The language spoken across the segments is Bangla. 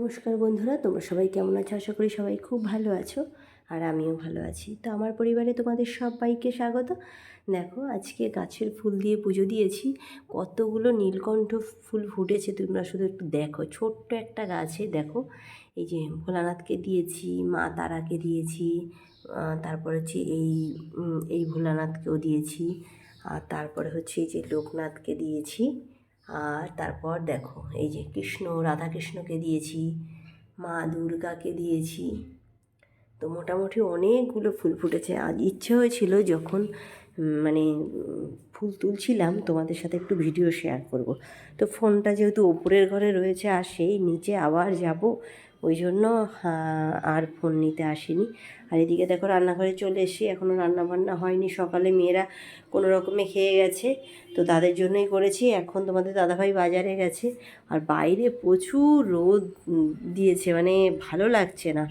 নমস্কার বন্ধুরা, তোমরা সবাই কেমন আছো? আশা করি সবাই খুব ভালো আছো আর আমিও ভালো আছি। তো আমার পরিবারে তোমাদের সবাইকে স্বাগত। দেখো, আজকে গাছের ফুল দিয়ে পুজো দিয়েছি। কতগুলো নীলকণ্ঠ ফুল ফুটেছে, তোমরা শুধু একটু দেখো। ছোট্ট একটা গাছে, দেখো, এই যে ভোলানাথকে দিয়েছি, মা তারাকে দিয়েছি তারপরে হচ্ছে এই এই ভোলানাথকেও দিয়েছি, আর তারপরে হচ্ছে এই যে লোকনাথকে দিয়েছি। আর তারপর দেখো, এই যে কৃষ্ণ, রাধাকৃষ্ণকে দিয়েছি, মা দুর্গাকে দিয়েছি। তো মোটামুটি অনেকগুলো ফুল ফুটেছে। আজ ইচ্ছে হয়েছিল যখন মানে ফুল তুলছিলাম, তোমাদের সাথে একটু ভিডিও শেয়ার করব। তো ফোনটা যেহেতু ওপরের ঘরে রয়েছে, আর সেই নিচে আবার যাব ওই জন্য আর ফোন নিতে আসিনি। আর এদিকে দেখো রান্নাঘরে চলে এসে এখনও রান্না বান্না হয়নি। সকালে মেয়েরা কোনো রকমে খেয়ে গেছে, তো তাদের জন্যই করেছি। এখন তোমাদের দাদাভাই বাজারে গেছে, আর বাইরে প্রচুর রোদ দিয়েছে মানে ভালো লাগছে না।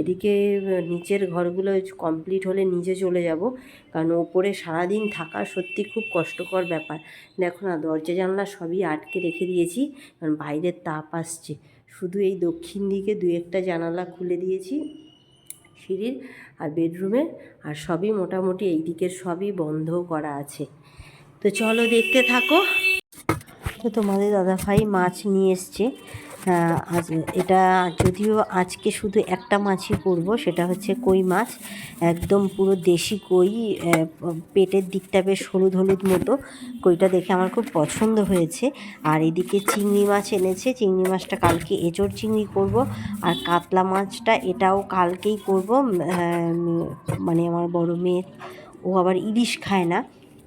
এদিকে নিচের ঘরগুলো কমপ্লিট হলে নিচে চলে যাব, কারণ ওপরে সারাদিন থাকা সত্যি খুব কষ্টকর ব্যাপার। দেখো না, দরজা জানলা সবই আটকে রেখে দিয়েছি, কারণ বাইরের তাপ আসছে। শুধু এই দক্ষিণ দিকে দু একটা জানালা খুলে দিয়েছি সিঁড়ির আর বেডরুমের আর সবই মোটামুটি এই দিকের সবই বন্ধ করা আছে। তো চলো দেখতে থাকো। তো তোমাদের দাদাভাই মাছ নিয়ে এসছে। আজ এটা যদিও আজকে শুধু একটা মাছই করব, সেটা হচ্ছে কই মাছ। একদম পুরো দেশি কই পেটের দিকটা বেশ হলুদ হলুদ মতো। কইটা দেখে আমার খুব পছন্দ হয়েছে। আর এদিকে চিংড়ি মাছ এনেছে, চিংড়ি মাছটা কালকে এঁচড় চিংড়ি করব। আর কাতলা মাছটা এটাও কালকেই করব। মানে আমার বড় মেয়ে, ও আবার ইলিশ খায় না।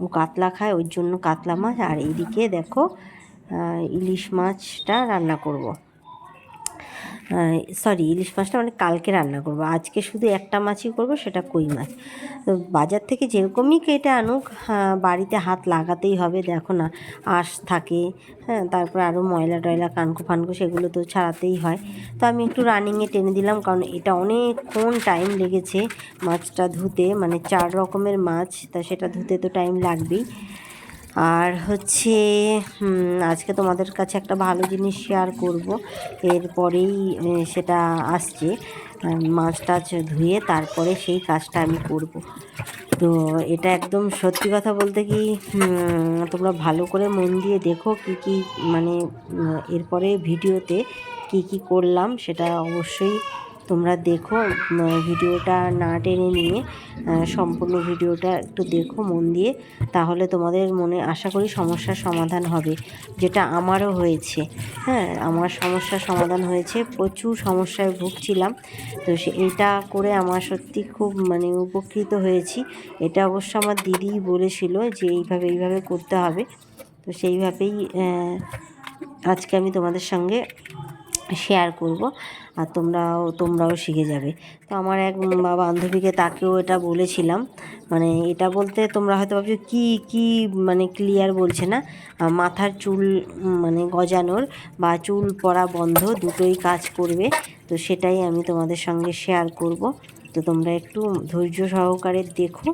ও কাতলা খায়, ওর জন্য কাতলা মাছ। আর এইদিকে দেখো ইলিশ মাছটা রান্না করব। সরি ইলিশ মাছটা মানে কালকে রান্না করব। আজকে শুধু একটা মাছই করব সেটা কই মাছ? তো বাজার থেকে যেরকমই কেটে আনুক আহ, বাড়িতে হাত লাগাতেই হবে দেখো না আঁশ থাকে হ্যাঁ তারপর আরও ময়লা টয়লা কানকো ফানকো সেগুলো তো ছাড়াতেই হয়। তো আমি একটু রানিংয়ে টেনে দিলাম কারণ এটা অনেকক্ষণ টাইম লেগেছে মাছটা ধুতে মানে চার রকমের মাছ তা সেটা ধুতে তো টাইম লাগবেই। আর হচ্ছে আজকে তোমাদের কাছে একটা ভালো জিনিস শেয়ার করব। এরপরেই সেটা আসছে। মাছ টাছ ধুয়ে তারপরে সেই কাজটা আমি করব। তো এটা একদম সত্যি কথা বলতে কি তোমরা ভালো করে মন দিয়ে দেখো কি কি মানে এরপরে ভিডিওতে কি কি করলাম, সেটা অবশ্যই তোমরা দেখো ভিডিওটা না টেনে নিয়ে সম্পূর্ণ ভিডিওটা একটু দেখো মন দিয়ে, তাহলে তোমাদের মনে আশা করি সমস্যার সমাধান হবে, যেটা আমারও হয়েছে। হ্যাঁ আমার সমস্যার সমাধান হয়েছে, প্রচুর সমস্যায় ভুগছিলাম, তো সে, এটা করে আমার সত্যি খুব মানে উপকৃত হয়েছি। এটা অবশ্য আমার দিদি বলেছিল যে এইভাবে এইভাবে করতে হবে, তো সেইভাবেই আজকে আমি তোমাদের সঙ্গে শেয়ার করব। আর তোমরাও তোমরাও শিখে যাবে। তো আমার এক বান্ধবীকে তাকেও এটা বলেছিলাম। মানে এটা বলতে তোমরা হয়তো ভাবছ, কি কি মানে ক্লিয়ার বলছে না? মাথার চুল মানে গজানোর বা চুল পড়া বন্ধ, দুটোই কাজ করবে। তো সেটাই আমি তোমাদের সঙ্গে শেয়ার করব। তো তোমরা একটু ধৈর্য সহকারে দেখো।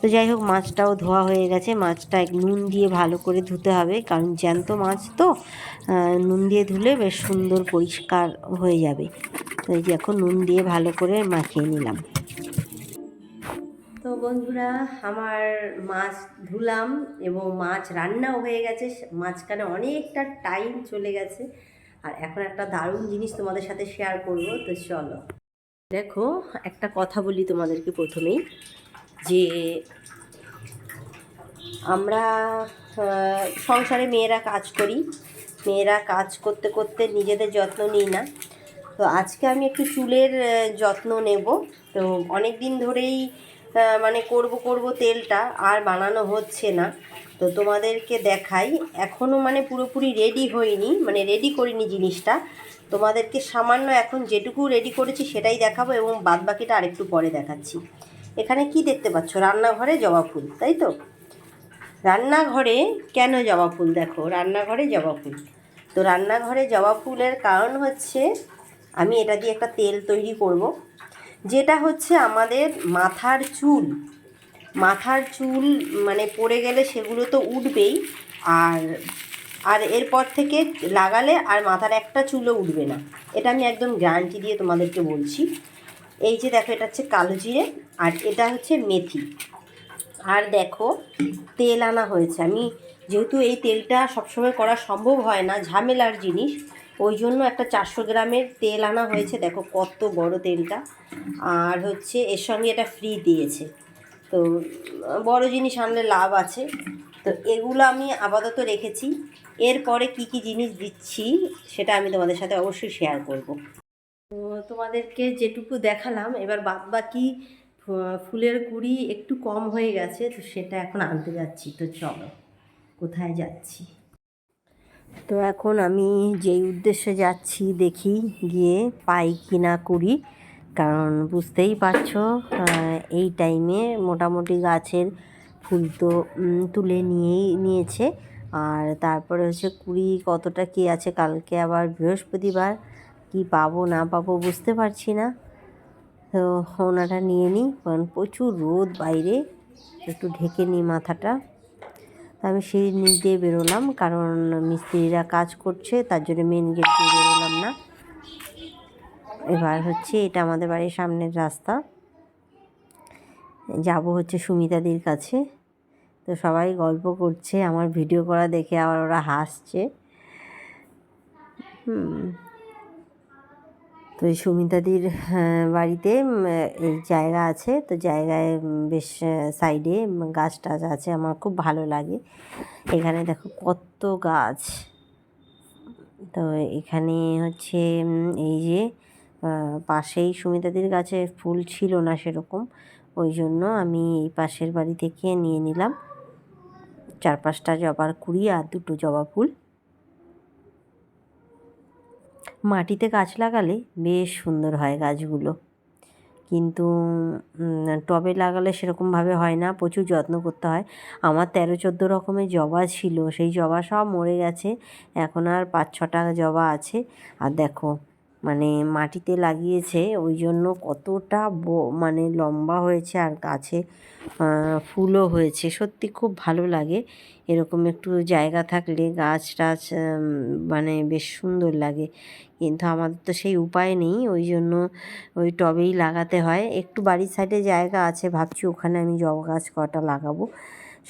তো যাই হোক, মাছটাও ধোয়া হয়ে গেছে। মাছটা এক নুন দিয়ে ভালো করে ধুতে হবে, কারণ জ্যান্ত মাছ তো নুন দিয়ে ধুলে বেশ সুন্দর পরিষ্কার হয়ে যাবে। তো এই যে এখন নুন দিয়ে ভালো করে মাখিয়ে নিলাম। তো বন্ধুরা, আমার মাছ ধুলাম এবং মাছ রান্নাও হয়ে গেছে। মাঝখানে অনেকটা টাইম চলে গেছে। আর এখন একটা দারুণ জিনিস তোমাদের সাথে শেয়ার করব, তো চলো। দেখো, একটা কথা বলি তোমাদেরকে প্রথমেই। যে আমরা সংসারে মেয়েরা কাজ করি। মেয়েরা কাজ করতে করতে নিজেদের যত্ন নিই না। তো আজকে আমি একটু চুলের যত্ন নেব। তো অনেক দিন ধরেই মানে করব করব তেলটা আর বানানো হচ্ছে না। তো তোমাদেরকে দেখাই এখনও মানে পুরোপুরি রেডি হয়নি মানে রেডি করিনি জিনিসটা। তোমাদেরকে সামান্য এখন যেটুকু রেডি করেছি সেটাই দেখাবো এবং বাদবাকিটা আরেকটু পরে দেখাচ্ছি। এখানে কি দেখতে পাচ্ছ? রান্নাঘরে জবা ফুল, তাই তো? রান্নাঘরে কেন জবা ফুল? দেখো, রান্নাঘরে জবা ফুল। তো রান্নাঘরে জবা ফুলের কারণ হচ্ছে, আমি এটা দিয়ে একটা তেল তৈরি করব, যেটা হচ্ছে আমাদের মাথার চুল। মাথার চুল মানে পড়ে গেলে সেগুলো তো উঠবেই, আর আর এরপর থেকে লাগালে আর মাথার একটা চুলও উঠবে না। এটা আমি একদম গ্যারান্টি দিয়ে তোমাদেরকে বলছি। এই যে দেখো, এটা হচ্ছে কালো জিরে আর এটা হচ্ছে মেথি। আর দেখো, তেল আনা হয়েছে। আমি যেহেতু এই তেলটা সবসময় করা সম্ভব হয় না, ঝামেলার জিনিস, ওই জন্য একটা চারশো গ্রামের তেল আনা হয়েছে। দেখো, কত বড় তেলটা। আর হচ্ছে, এর সঙ্গে এটা ফ্রি দিয়েছে। তো, বড় জিনিস আনলে লাভ আছে। তো, এগুলো আমি আপাতত রেখেছি। এরপরে কি কি জিনিস দিচ্ছি, সেটা আমি তোমাদের সাথে অবশ্যই শেয়ার করব। তোমাদেরকে যেটুকু দেখালাম, এবার বাদ বাকি ফুলের কুড়ি একটু কম হয়ে গেছে, তো সেটা এখন আনতে যাচ্ছি। তো চলো, কোথায় যাচ্ছি? তো এখন আমি যেই উদ্দেশ্যে যাচ্ছি দেখি গিয়ে পাই কিনা কুড়ি কারণ বুঝতেই পারছ এই টাইমে মোটামুটি গাছের ফুল তো তুলে নিয়েই নিয়েছে। আর তারপরে হচ্ছে কুড়ি কতটা কি আছে, কালকে আবার বৃহস্পতিবার। কি পাবো, না পাবো বুঝতে পারছি না। তো ওনাটা নিয়ে নিই, কারণ প্রচুর রোদ বাইরে, একটু ঢেকে নিই মাথাটা। তা আমি সিঁড়ির নিচ দিয়ে বেরোলাম, কারণ মিস্ত্রিরা কাজ করছে, তার জন্য মেন গেট দিয়ে বেরোলাম না। এবার হচ্ছে এটা আমাদের বাড়ির সামনের রাস্তা। যাব হচ্ছে সুমিতাদির কাছে। তো সবাই গল্প করছে, আমার ভিডিও করা দেখে আবার ওরা হাসছে। হুম। তো এই সুমিতাদির বাড়িতে এই জায়গা আছে। তো জায়গায় বেশ সাইডে গাছ টাছ আছে। আমার খুব ভালো লাগে। এখানে দেখো কত গাছ। তো এখানে হচ্ছে এই যে পাশেই সুমিতাদির গাছে ফুল ছিল না সেরকম। ওই জন্য আমি এই পাশের বাড়ি থেকে নিয়ে নিলাম। চার পাঁচটা জবার কুড়ি আর দুটো জবা ফুল। মাটিতে গাছ লাগালে বেশ সুন্দর হয় গাছগুলো। কিন্তু টবে লাগালে সেরকমভাবে হয় না, প্রচুর যত্ন করতে হয়। আমার তেরো চোদ্দ রকমের জবা ছিল, সেই জবা সব মরে গেছে। এখন আর পাঁচ ছটা জবা আছে। আর দেখো মানে মাটিতে লাগিয়েছে ওই জন্য কতটা মানে লম্বা হয়েছে আর গাছে ফুলও হয়েছে। সত্যি খুব ভালো লাগে। এরকম একটু জায়গা থাকলে গাছ টাছ মানে বেশ সুন্দর লাগে। কিন্তু আমাদের তো সেই উপায় নেই ওই জন্য ওই টবেই লাগাতে হয়। একটু বাড়ির সাইডে জায়গা আছে, ভাবছি ওখানে আমি জবা গাছ কটা লাগাবো।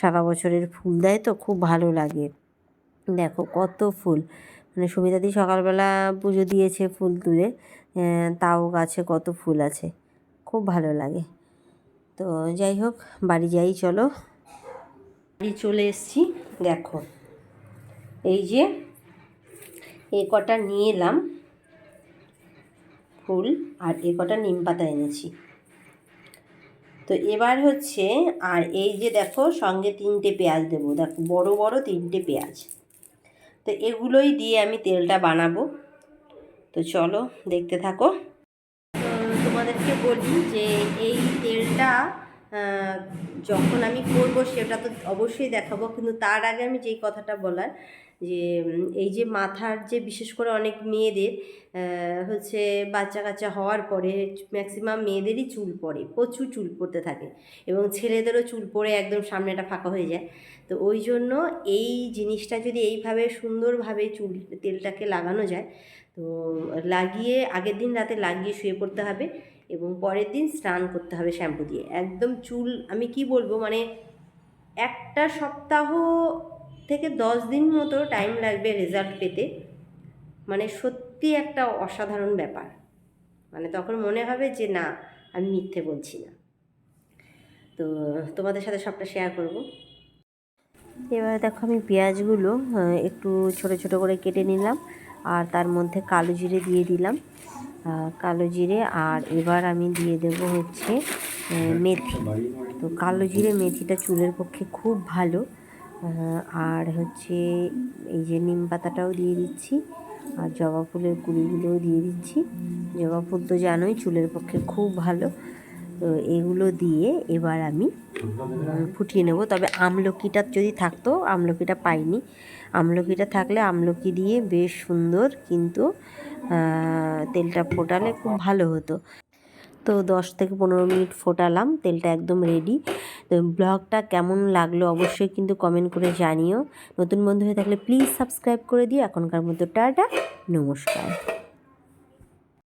সারা বছরের ফুল দেয় তো খুব ভালো লাগে। দেখো কত ফুল। মানে সুমিতাদি সকালবেলা পুজো দিয়েছে ফুল তুলে তাও গাছে কত ফুল আছে, খুব ভালো লাগে। তো যাই হোক, বাড়ি যাই, চলো। বাড়ি চলে এসেছি, দেখো। এই যে, এ কটা নিয়ে এলাম ফুল, আর এ কটা নিম পাতা এনেছি। তো এবার হচ্ছে, আর এই যে দেখো, সঙ্গে তিনটে পেঁয়াজ দেবো। দেখো, বড় বড় তিনটে পেঁয়াজ। তো এগুলোই দিয়ে আমি তেলটা বানাবো। তো চলো দেখতে থাকো। তোমাদেরকে বলি যে এই তেলটা যখন আমি করব সেটা তো অবশ্যই দেখাবো, কিন্তু তার আগে আমি যেই কথাটা বলার, যে, এই যে মাথার যে বিশেষ করে অনেক মেয়েদের হচ্ছে বাচ্চা কাচ্চা হওয়ার পরে ম্যাক্সিমাম মেয়েদেরই চুল পড়ে, প্রচুর চুল পড়তে থাকে এবং ছেলেদেরও চুল পড়ে একদম সামনেটা ফাঁকা হয়ে যায়। তো ওই জন্য এই জিনিসটা যদি এইভাবে সুন্দরভাবে চুল, তেলটাকে লাগানো যায়, তো লাগিয়ে আগের দিন রাতে লাগিয়ে শুয়ে পড়তে হবে এবং পরের দিন স্নান করতে হবে শ্যাম্পু দিয়ে। একদম চুল, আমি কি বলব মানে একটা সপ্তাহ থেকে দশ দিন মতো টাইম লাগবে রেজাল্ট পেতে। মানে সত্যি একটা অসাধারণ ব্যাপার। মানে তখন মনে হবে যে, না, আমি মিথ্যে বলছি না। তো তোমাদের সাথে সবটা শেয়ার করব। এবারে দেখো আমি পেঁয়াজগুলো একটু ছোট ছোট করে কেটে নিলাম আর তার মধ্যে কালো জিরে দিয়ে দিলাম। কালো জিরে আর এবার আমি দিয়ে দেব হচ্ছে মেথি। তো কালো জিরে মেথিটা চুলের পক্ষে খুব ভালো। আর হচ্ছে এই যে নিম পাতাটাও দিয়ে দিচ্ছি আর জবা ফুলের কুড়িগুলোও দিয়ে দিচ্ছি। জবা ফুল তো জানোই চুলের পক্ষে খুব ভালো। তো এগুলো দিয়ে এবার আমি ফুটিয়ে নেব। তবে আমলকিটা যদি থাকতো, আমলকিটা পাইনি। আমলকিটা থাকলে আমলকি দিয়ে বেশ সুন্দর কিন্তু তেলটা ফোটালে খুব ভালো হতো। তো দশ থেকে পনেরো মিনিট ফোটালাম, তেলটা একদম রেডি তো ব্লগটা কেমন লাগল অবশ্যই কিন্তু কমেন্ট করে জানিও। নতুন বন্ধু হয়ে থাকলে প্লিজ সাবস্ক্রাইব করে দিও। এখনকার মতো টাটা, নমস্কার।